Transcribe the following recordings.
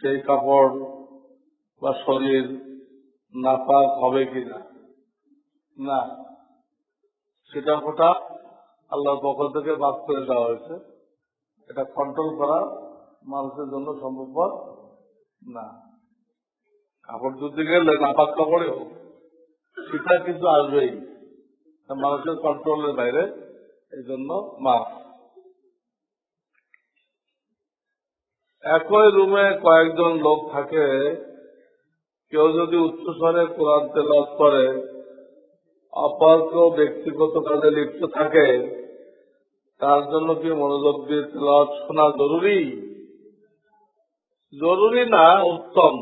সেই কাপড় বা শরীর নাপাক হবে কিনা? না। সেটা ওটা আল্লাহর পক্ষ থেকে বাদ করে দেওয়া হয়েছে। এটা কন্ট্রোল করা মানুষের জন্য সম্ভবপর না। কাপড় ধুতে গেলে নাপাক কাপড়েও সেটা কিন্তু আসবেই। মানুষের কন্ট্রোলের বাইরে এই জন্য মাস্ক একই রুমে কয়েকজন লোক থাকে, কেউ যদি উচ্চস্বরে কোরআন তেলাওয়াত করে, অপর কেউ ব্যক্তিগত কাজে লিপ্ত থাকে, তার জন্য কি মনোযোগ দিয়ে তেলাওয়াত শোনা জরুরি? জরুরি না, উত্তম।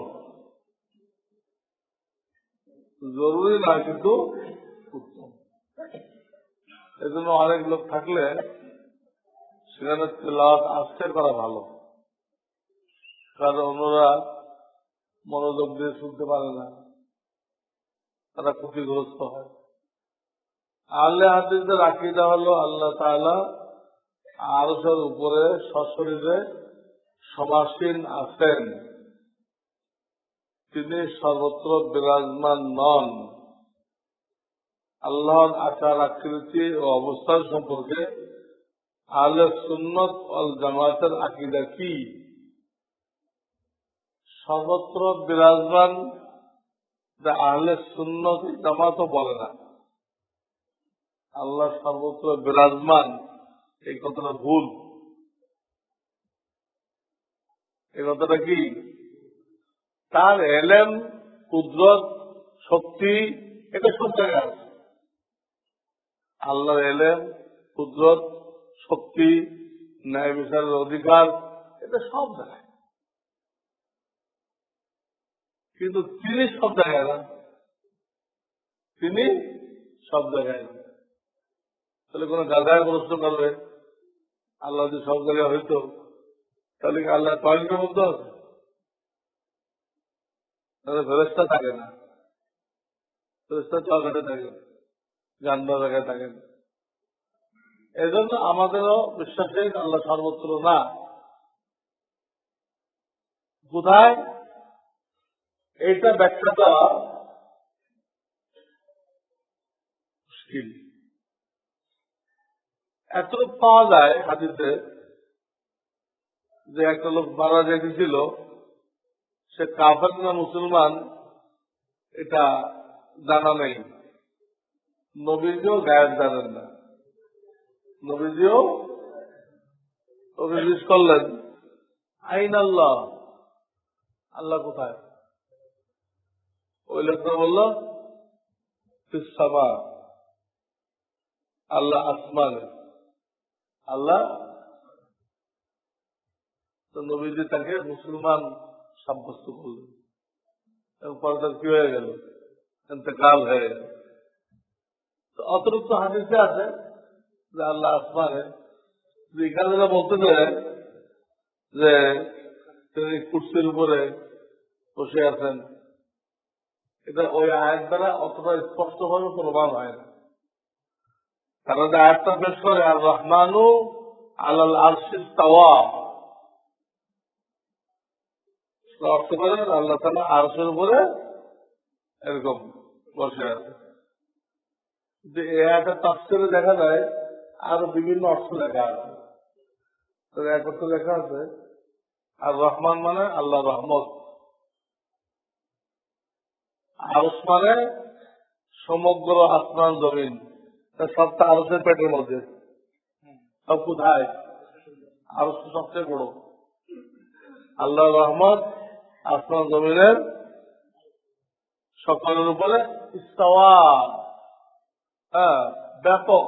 জরুরি না, কিন্তু উত্তম। এজন্য অনেক লোক থাকলে সেখানে তেলাওয়াত আসতে করা ভালো। কারণ অন্যরা মনোযোগ দিয়ে শুনতে পারে না। তারা ক্ষতিগ্রস্ত হয়। আল্লাহ হাদিসদের আকিদা হলো আল্লাহ তাআলা আরশের উপরে সশরীরে সমাসীন আছেন। তিনি সর্বত্র বিরাজমান নন। আল্লাহর আকার আকৃতি ও অবস্থান সম্পর্কে আলে সুন্নত অল জামাতের আকিদা কি? সর্বত্র বিরাজমান আহলে সুন্নত জামাতও বলে না। আল্লাহ সর্বত্র বিরাজমান, এই কথাটা ভুল। এই কথাটা কি? তার এলেম, কুদরত, শক্তি, এটা সব জায়গায় আছে। আল্লাহর এলেম, কুদরত, শক্তি, ন্যায় বিচারের অধিকার, এটা সব জায়গায়। কিন্তু তিনি সব জায়গায় না তিনি সব জায়গায় না তাহলে কোন গাধায় প্রশ্ন করবে আল্লাহ যদি সব জায়গায় হইতো, তাহলে কি আল্লাহ টয়লেটের মধ্যে আছে তাহলে ফেরস্তা থাকে না। ফেরস্তা চৌঘাটে থাকে গান্ডা জায়গায় থাকে না। এই জন্য আমাদেরও বিশ্বাস আল্লাহ সর্বত্র না। কোথায়? এইটা ব্যাখ্যা দেওয়া মুশকিল। এতটুকু পাওয়া যায় হাদিসে যে একটা লোক মারা যেতেছিল সে কাফের না মুসলমান, এটা জানা নেই। নবীজিও গায়েব জানেন না। নবীজিও করলেন। আইন আল্লাহ। আল্লাহ কোথায়? ওই লোকটা বলল ফিসামা আল্লাহ আসমানে। আল্লাহ? তো নবীজি তাকে মুসলমান সাব্যস্ত করলেন। এবং পরে তার কি হয়ে গেল? এতেকাল হয়ে গেল। তো অতিরিক্ত হাদিসে আছে যে আল্লাহ আসমানে। এখানে যারা বলতে চায় যে তিনি কুর্সির উপরে বসে আছেন এটা ওই আয়ের দ্বারা অতটা স্পষ্টভাবে প্রমাণ হয় না। তারা যে আয়াতটা পেশ করে আর রহমানু আলাল তাওয়া অর্থ আল্লাহ তালা আরশের উপরে এরকম বসে আছে। যে আয়াতের দেখা যায়, আরও বিভিন্ন অর্থ লেখা আছে। এক অর্থ লেখা আছে আর রহমান মানে আল্লাহ রহমত। আরস মানে সমগ্র আসমান জমিন সবটা আরসের পেটের মধ্যে। সব কোথায়? আরস সবচেয়ে বড়। আল্লাহ রহমত, আসমান জমিনের সকলের উপরে ইস্তাওয়া। হ্যাঁ ব্যাপক,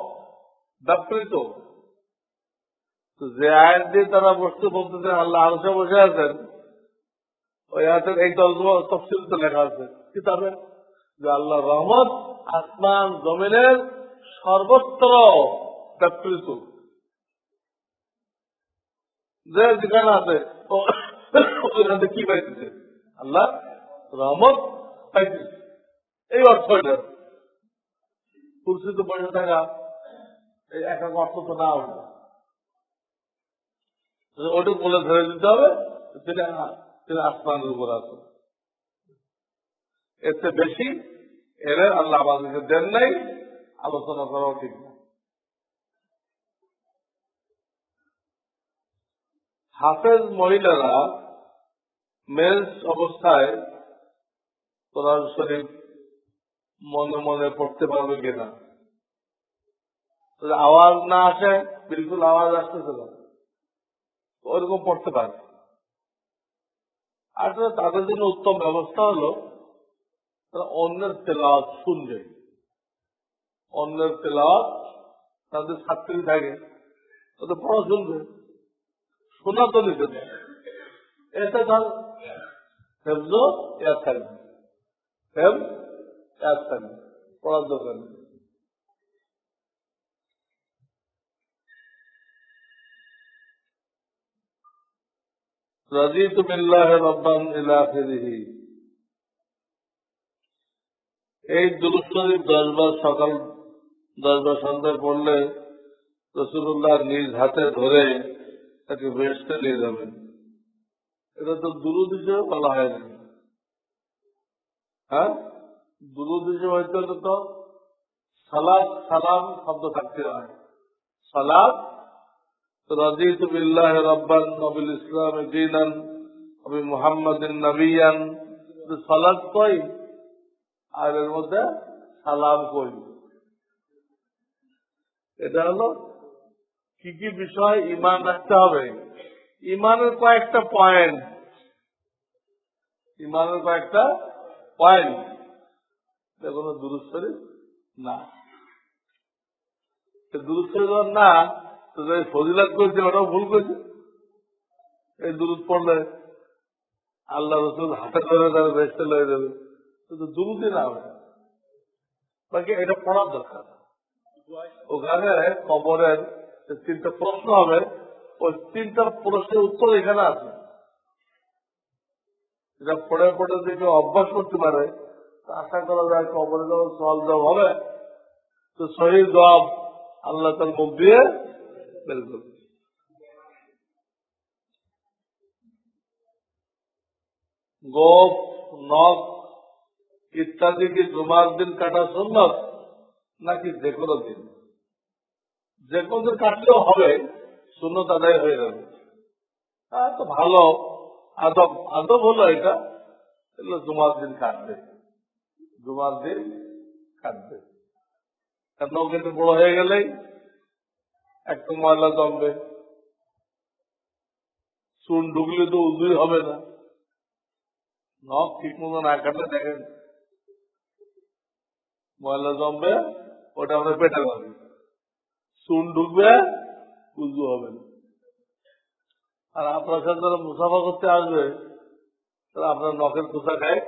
ব্যাপৃত। যে আয়ের দিয়ে তারা বসতে বলতেছেন আল্লাহ আরসে বসে আছেন ওই আয়াতের এই তর্জমা তফসিল তো লেখা আছে। কিতাবে? যে আল্লাহ রহমত আসমান জমিনের সর্বত্র ব্যাপৃত যে যেখানে আছে ওইখান থেকে কি পাইতেছে? আল্লাহ রহমত পাইতেছে। এই অর্থ এটা কুর্সিতে বসে থাকা, এই এক এক অর্থ তো না হবে ওটা বলে ধরে দিতে হবে, সেটা তিনি আসমানের উপর আছেন এতে বেশি এলে আল্লাহ আমাদেরকে দেন নাই, আলোচনা করাও ঠিক না। হাফেজ মহিলারা মেন্স অবস্থায় কোরআন শরীফ মনে মনে পড়তে পারবে কিনা? আওয়াজ না আসে, বিলকুল আওয়াজ আসতেছে না। ওরকম পড়তে পারে। আসলে তাদের জন্য উত্তম ব্যবস্থা হলো, তারা অন্যের তেলাওয়াত শুনবে। অন্যের তেলাওয়াত তাদের ছাত্রী থাকে তাদের পড়া শুনবে, শোনা তো নিতে এতে তার হেফজ, ইয়াদ থাকবে। থাকবে। পড়ার দরকার নেই। রাজিত বিল্লাহ রব্বান ইলা আখিরিহি। এই দুরুস্তরীফ দশবার সকাল, দশবার সন্ধ্যায় পড়লে রসুল্লাহ নিজ হাতে ধরে তাকে বেসতে নিয়ে যাবেন। এটা তো দুরুদ হিসেবে বলা হয় না। হ্যাঁ? দুরুদ হিসেবে হয়তো তো সালাদ সালাম শব্দ থাকতে হয় সালাদ রাজিত বিল্লাহ রব্বান নবিল ইসলাম দিনান নবী মুহাম্মাদিন নবিয়ান আর এর মধ্যে সালাম কই এটা হলো কি কি বিষয় ইমান রাখতে হবে. ইমানের কয়েকটা পয়েন্ট ইমানের কয়েকটা পয়েন্ট কোনো দুরুস্তরি না। দুরুস্তরি না। ফজিলাত করছে, ওটাও ভুল করছে। এই দুরুদ পড়লে আল্লাহ রসুল হাতে করে তারা বেসতে লয়ে দেবে কিন্তু দুরুদই না ওটা বাকি এটা পড়ার দরকার। ওখানে কবরের তিনটা প্রশ্ন হবে, ওই তিনটা প্রশ্নের উত্তর এখানে আছে। এটা পড়ে পড়ে যদি অভ্যাস করতে পারে আশা করা যায় কবরে যখন সহজ হবে, তো শহীদ জবাব আল্লাহ তার মুখ দিয়ে বের গোপ, নখ ইত্যাদি কি জুমার দিন কাটা সুন্নত নাকি যে কোনো দিন? যে কোনো দিন কাটলেও হবে, সুন্নত আদায় হয়ে যাবে। হ্যাঁ তো ভালো, আদব আদব হলো এটা। এগুলো জুমার দিন কাটবে। জুমার দিন কাটবে। কিন্তু বড় হয়ে গেলেই একটু ময়লা জমবে। চুন ঢুকলে তো উজুই হবে না। নখ ঠিক মতো না কাটলে দেখেন। ময়লা জমবে, ওটা আমরা পেটে যাবে চুন ঢুকবে উজু হবে না। আর আপনার সাথে যারা মুসাফা করতে আসবে, তারা আপনার নখের খোসা খায়,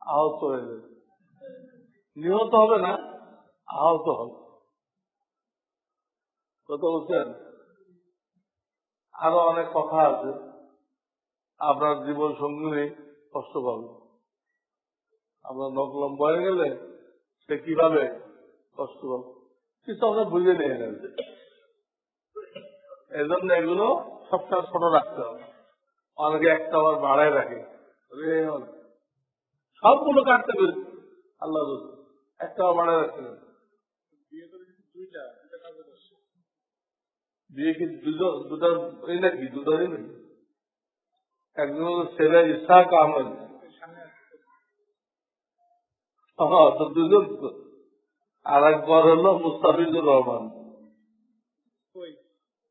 আহত হয়ে যাবে। নিহত হবে না, আহত হবে। বলছেন? আরও অনেক কথা আছে। আপনার জীবন সঙ্গী কষ্ট পাবে। আপনার নখ লম্বা হয়ে গেলে সে কীভাবে কষ্ট পাবে? কিছু আমরা বুঝে নিয়ে নেন। এই জন্য এগুলো সবটা ছোট রাখতে হবে। অনেকে একটা আবার বাড়ায় রাখে। সবগুলো কাটতে পেরেছি আল্লাহ একটা বাড়ায় রাখতে বিয়ে কি দুজন এই নাকি দুটারই নাকি? একজন ছেলে ইসাক আহমেদ। হ্যাঁ, তো দুজন তো। আর একবার হলো মুস্তাফিজুর রহমান।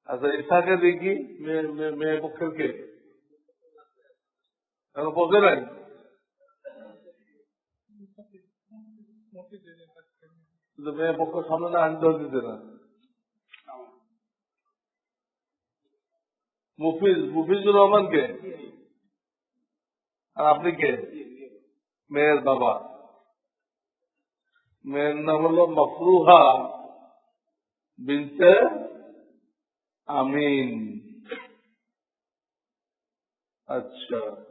আচ্ছা ইসাকে দেখি মেয়ে পক্ষের কে? এখন পক্ষে নাই? মেয়ে পক্ষ সামনে আনতে দিতে না। মুফিজ, মুফিজুর রহমান কে? আর আপনি কে? মেয়ের বাবা। মেয়ের নাম হলো মফরুহা বিনতে আমিন। আচ্ছা।